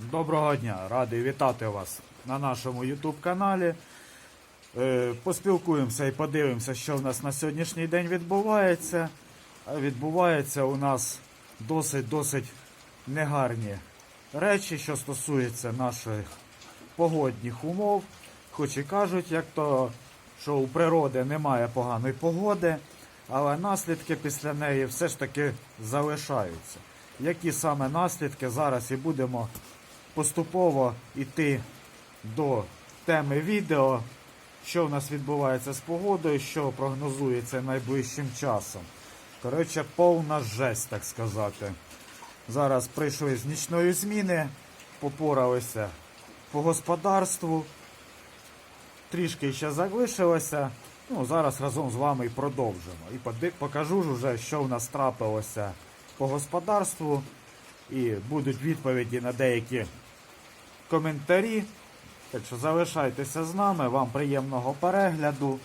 Доброго дня, радий вітати вас на нашому YouTube каналі. Е, Поспілкуємося і подивимося, що в нас на сьогоднішній день відбувається. А відбувається у нас досить-досить негарні речі, що стосуються наших погодних умов. Хоч і кажуть, як то, що у природи немає поганої погоди, але наслідки після неї все ж таки залишаються. Які саме наслідки зараз і будемо поступово йти до теми відео, що в нас відбувається з погодою, що прогнозується найближчим часом. Коротше, повна жесть, так сказати. Зараз прийшли з нічної зміни, попоралися по господарству, трішки ще залишилося. Ну, зараз разом з вами і продовжимо. І покажу ж уже, що в нас трапилося по господарству. І будуть відповіді на деякі коментарі. Так що залишайтеся з нами, вам приємного перегляду.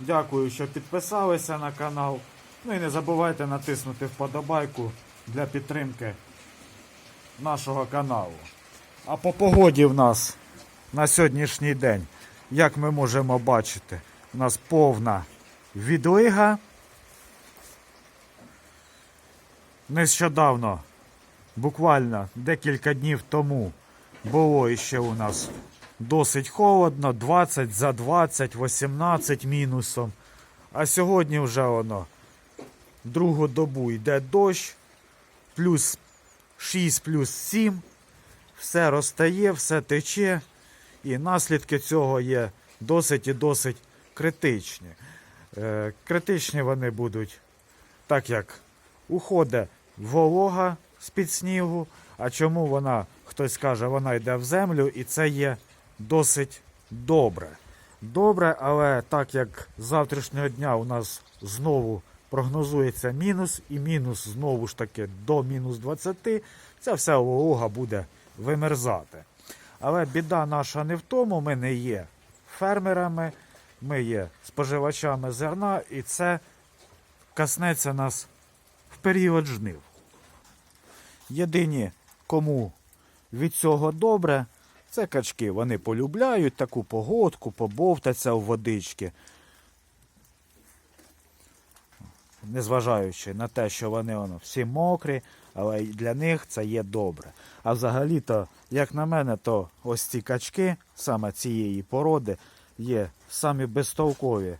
Дякую, що підписалися на канал. Ну і не забувайте натиснути вподобайку для підтримки нашого каналу. А по погоді в нас на сьогоднішній день, як ми можемо бачити, у нас повна відлига. Нещодавно, буквально декілька днів тому, було іще у нас досить холодно, 20 за 20, 18 мінусом. А сьогодні вже воно другу добу йде дощ, плюс 6, плюс 7. Все розтає, все тече, і наслідки цього є досить і досить критичні. Е, критичні вони будуть, так як уходить волога з-під снігу. А чому вона, хтось каже, вона йде в землю, і це є досить добре. Добре, але так як з завтрашнього дня у нас знову прогнозується мінус, і мінус знову ж таки до мінус 20, ця вся волога буде вимерзати. Але біда наша не в тому, ми не є фермерами, ми є споживачами зерна, і це коснеться нас в період жнив. Єдині, кому від цього добре, це качки. Вони полюбляють таку погодку, побовтаться у водички. Незважаючи на те, що вони воно, всі мокрі, але для них це є добре. А взагалі-то, як на мене, то ось ці качки, саме цієї породи, є самі безтолкові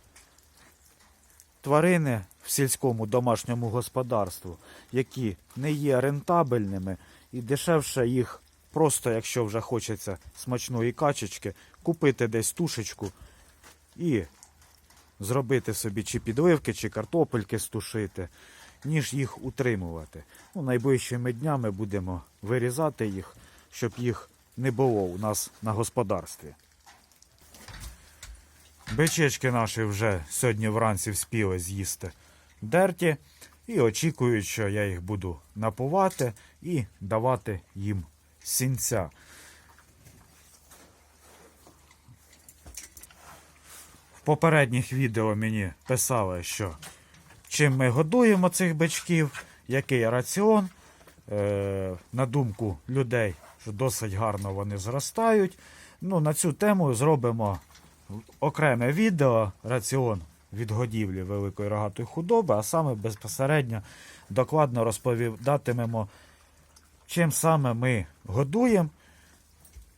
тварини в сільському домашньому господарству, які не є рентабельними і дешевше їх просто, якщо вже хочеться смачної качечки, купити десь тушечку і зробити собі чи підливки, чи картопельки стушити, ніж їх утримувати. Ну, найближчими днями будемо вирізати їх, щоб їх не було у нас на господарстві. Бичечки наші вже сьогодні вранці вспіли з'їсти дерті і очікують, що я їх буду напувати і давати їм сінця. В попередніх відео мені писали, що чим ми годуємо цих бичків, який раціон. Е, на думку людей, що досить гарно вони зростають. Ну, на цю тему зробимо окреме відео раціон від годівлі великої рогатої худоби, а саме безпосередньо докладно розповідатимемо, чим саме ми годуємо,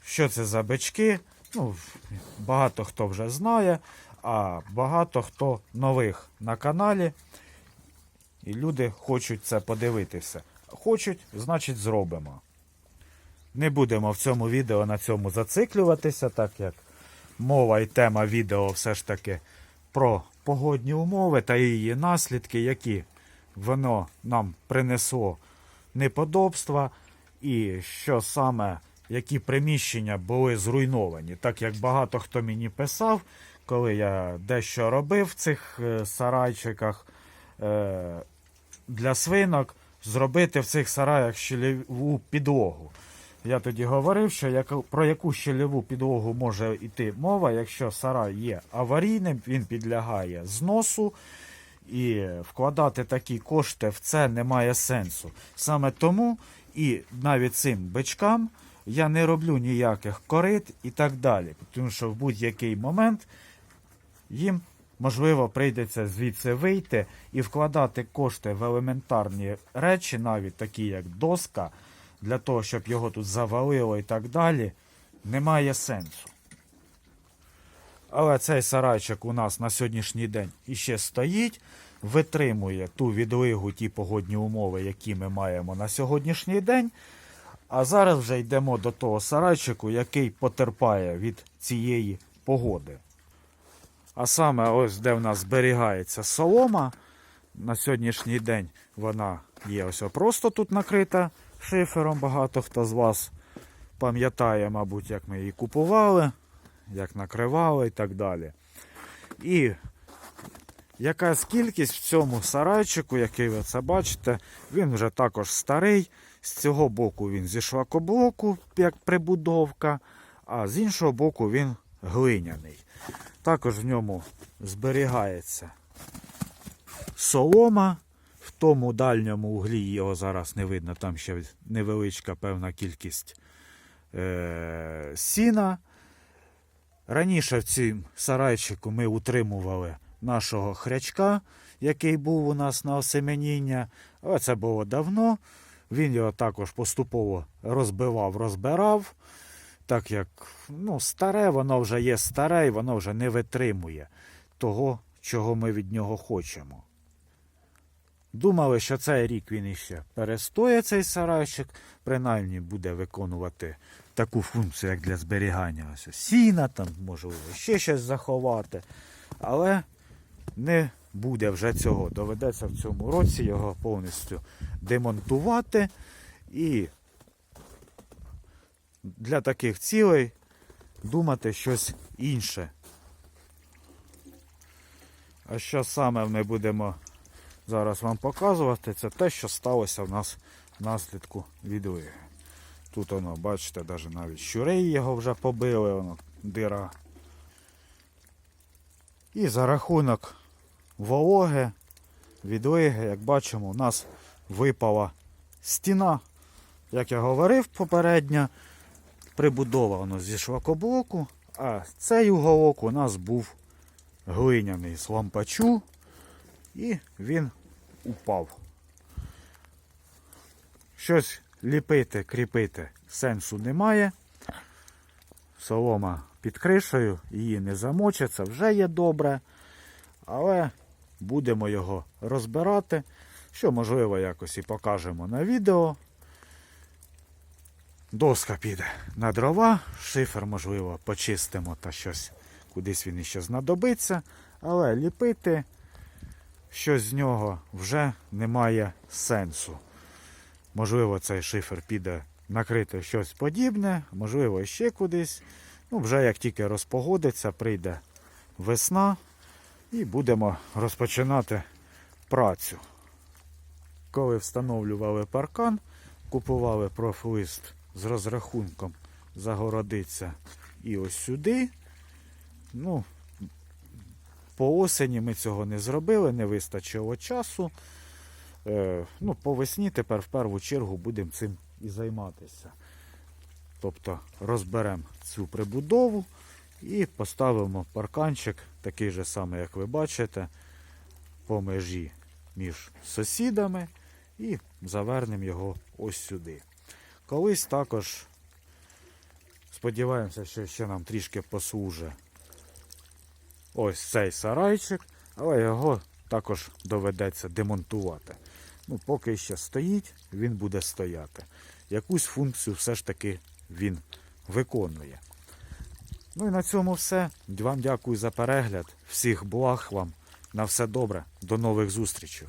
що це за бички. Ну, багато хто вже знає, а багато хто нових на каналі. І люди хочуть це подивитися. Хочуть, значить, зробимо. Не будемо в цьому відео на цьому зациклюватися, так як мова і тема відео все ж таки про погодні умови та її наслідки, які воно нам принесло неподобства, і що саме які приміщення були зруйновані. Так як багато хто мені писав, коли я дещо робив в цих е, сарайчиках е, для свинок, зробити в цих сараях щільову підлогу. Я тоді говорив, що яку- про яку щільову підлогу може йти мова, якщо сарай є аварійним, він підлягає зносу, і вкладати такі кошти в це немає сенсу. Саме тому І навіть цим бичкам я не роблю ніяких корит і так далі. Тому що в будь-який момент їм, можливо, прийдеться звідси вийти і вкладати кошти в елементарні речі, навіть такі як доска, для того, щоб його тут завалило і так далі, немає сенсу. Але цей сарайчик у нас на сьогоднішній день іще стоїть, витримує ту відлигу, ті погодні умови, які ми маємо на сьогоднішній день. А зараз вже йдемо до того сарайчику, який потерпає від цієї погоди. А саме ось де в нас зберігається солома. На сьогоднішній день вона є ось просто тут накрита шифером. Багато хто з вас пам'ятає, мабуть, як ми її купували, як накривали і так далі. І якась кількість в цьому сарайчику, який ви це бачите, він вже також старий. З цього боку він зі шлакоблоку, як прибудовка, а з іншого боку він глиняний. Також в ньому зберігається солома. В тому дальньому углі його зараз не видно, там ще невеличка певна кількість е- сіна. Раніше в цім сарайчику ми утримували нашого хрячка, який був у нас на осеменіння, але це було давно. Він його також поступово розбивав, розбирав. Так як ну, старе, воно вже є старе і воно вже не витримує того, чого ми від нього хочемо. Думали, що цей рік він іще перестоє цей сарайчик, принаймні буде виконувати таку функцію, як для зберігання ось сіна, там, можливо, ще щось заховати. Але не буде вже цього. Доведеться в цьому році його повністю демонтувати і для таких цілей думати щось інше. А що саме ми будемо зараз вам показувати, це те, що сталося в нас внаслідку відлиги. Тут воно, бачите, навіть щурей його вже побили, воно дира. І за рахунок вологи, відлиги, як бачимо, у нас випала стіна. Як я говорив попередньо, прибудовано зі шлакоблоку, а цей уголок у нас був глиняний з лампачу, і він упав. Щось ліпити, кріпити сенсу немає. Солома під кришею, її не замочиться, вже є добре. Але будемо його розбирати, що можливо якось і покажемо на відео. Доска піде на дрова, шифер, можливо, почистимо та щось кудись він іще знадобиться. Але ліпити щось з нього вже немає сенсу. Можливо, цей шифер піде накрити щось подібне, можливо, ще кудись. Ну, вже як тільки розпогодиться, прийде весна і будемо розпочинати працю. Коли встановлювали паркан, купували профлист з розрахунком загородиться і ось сюди. Ну, по осені ми цього не зробили, не вистачило часу. Е, ну, по весні тепер в першу чергу будемо цим і займатися. Тобто розберемо цю прибудову і поставимо парканчик, такий же самий, як ви бачите, по межі між сусідами і завернемо його ось сюди. Колись також сподіваємося, що ще нам трішки послужить ось цей сарайчик, але його також доведеться демонтувати. Ну, поки ще стоїть, він буде стояти. Якусь функцію все ж таки він виконує. Ну і на цьому все. Вам дякую за перегляд. Всіх благ вам. На все добре. До нових зустрічей.